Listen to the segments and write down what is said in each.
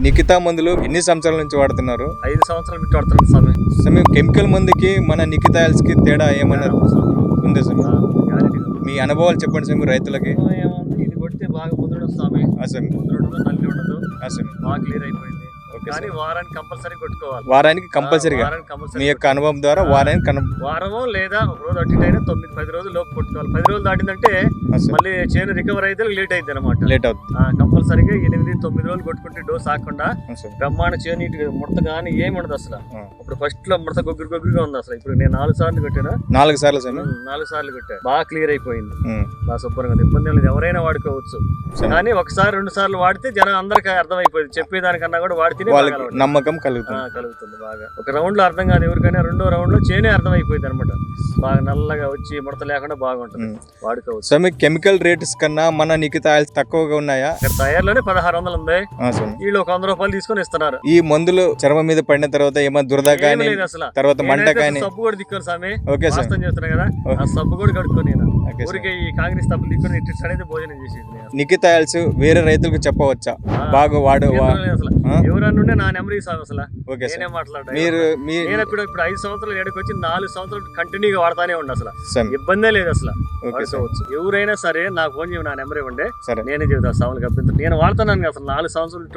నిఖితా మందులు ఎన్ని సంవత్సరాల నుంచి వాడుతున్నారు? ఐదు సంవత్సరాలు పెట్టి వాడుతున్నాను స్వామి. సమయం కెమికల్ మందుకి మన నిఖితా కి తేడా ఏమన్నా ఉంది గ్యారెంటీగా. మీ అనుభవాలు చెప్పండి సమయం రైతులకి. ఏముంది ఇది కొడితే బాగా ముద్రడు స్వామి. అసలు ఉండదు నల్లి ఉండదు. అసలు బాగా క్లియర్ అయిపోయింది. కానీ వారానికి కంపల్సరీ కొట్టుకోవాలి. వారానికి కంపల్సరీగా? వారానికి కంపల్సరీ మీ యొక్క అనుభవం ద్వారా వారానికి కన వారము లేదా ఒక రోజు అటు అయినా తొమ్మిది పది రోజులు లోపు కొట్టుకోవాలి. పది రోజులు దాటిందంటే అసలు మళ్ళీ చేను రికవర్ అయితే లేట్ అయింది అనమాట లేట్ అవుతుంది కంపల్సరీగా ఎనిమిది తొమ్మిది రోజులు కొట్టుకుంటే డోస్ ఆకుండా అసలు బ్రహ్మాండ చేను ఇటు ముడత కానీ ఏమి ఉండదు అసలు. ఆ. ఇప్పుడు ఫస్ట్లో ముడత గొగ్గురు గొగ్గురుగా ఉంది అసలు. ఇప్పుడు నేను నాలుగు సార్లు కొట్టాను. నాలుగు సార్లు నాలుగు సార్లు కొట్టా. బాగా క్లియర్ అయిపోయింది. బాగా శుభ్రంగా ఉంది. ఇబ్బంది ఏం లేదు. ఎవరైనా వాడుకోవచ్చు. కానీ ఒకసారి రెండు సార్లు వాడితే జనం అందరికి అర్థమైపోయింది. చెప్పేదానికన్నా కూడా వాడితేనే బాగా వాళ్ళకి. నమ్మకం కలుగుతుంది. కలుగుతుంది బాగా. ఒక రౌండ్లో అర్థం కాదు ఎవరికైనా రెండో రౌండ్లో చేనే అర్థమైపోయింది అనమాట. బాగా నల్లగా వచ్చి ముడత లేకుండా బాగుంటుంది. వాడుకోవచ్చు. సమయం కెమికల్ రేట్స్ కన్నా మన నిఖితా ఆయిల్స్ తక్కువగా ఉన్నాయా? తయారులోనే పదహారు వందలు ఉంది. వీళ్ళు ఒక వంద రూపాయలు తీసుకొని ఇస్తున్నారు. ఈ మందులు చర్మం మీద పడిన తర్వాత ఏమైనా దురద కానీ లేదు అసలు. తర్వాత మంట కానీ. సబ్బు కూడా దిక్కాను స్వామి. ఓకే చేస్తున్నా కదా. ఆ సబ్బు కూడా కడుక్కొని ఊరికే ఈ కాంగ్రెస్ తప్పులు దిక్కుని ఇటు అనేది భోజనం చేసేది. నిఖితా ఆయిల్స్ వేరే రైతులకు చెప్పవచ్చా? బాగా వాడు? ఎవరన్నుండే నా నెంబర్ స్వామి అసలు. ఓకే నేనే మాట్లాడా మీరు మీ నేను ఇప్పుడు ఇప్పుడు ఐదు సంవత్సరాలు ఏడుకు వచ్చి నాలుగు సంవత్సరాలు కంటిన్యూగా వాడతానే ఉండు అసలు. ఇబ్బందే లేదు అసలు. వాడుకోవచ్చు. ఎవరైనా సరే నాకు ఫోన్ చేయవు నా నెంబర్ ఇవ్వండి. సరే. నేనే చెబుతాను సాములకి అభ్యంతరం నేను వాడుతున్నాను అసలు నాలుగు సంవత్సరాలు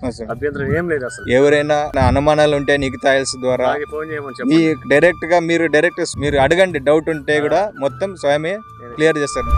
ఆ, సార్. అభ్యంతరం ఏం లేదు అసలు. ఎవరైనా నా అనుమానాలు ఉంటే నిఖితా ఆయిల్స్ ద్వారా నాకు ఫోన్ చేయమని డైరెక్ట్గా మీరు డైరెక్ట్ మీరు అడగండి డౌట్ ఉంటే కూడా మొత్తం స్వయమే క్లియర్ చేస్తారు.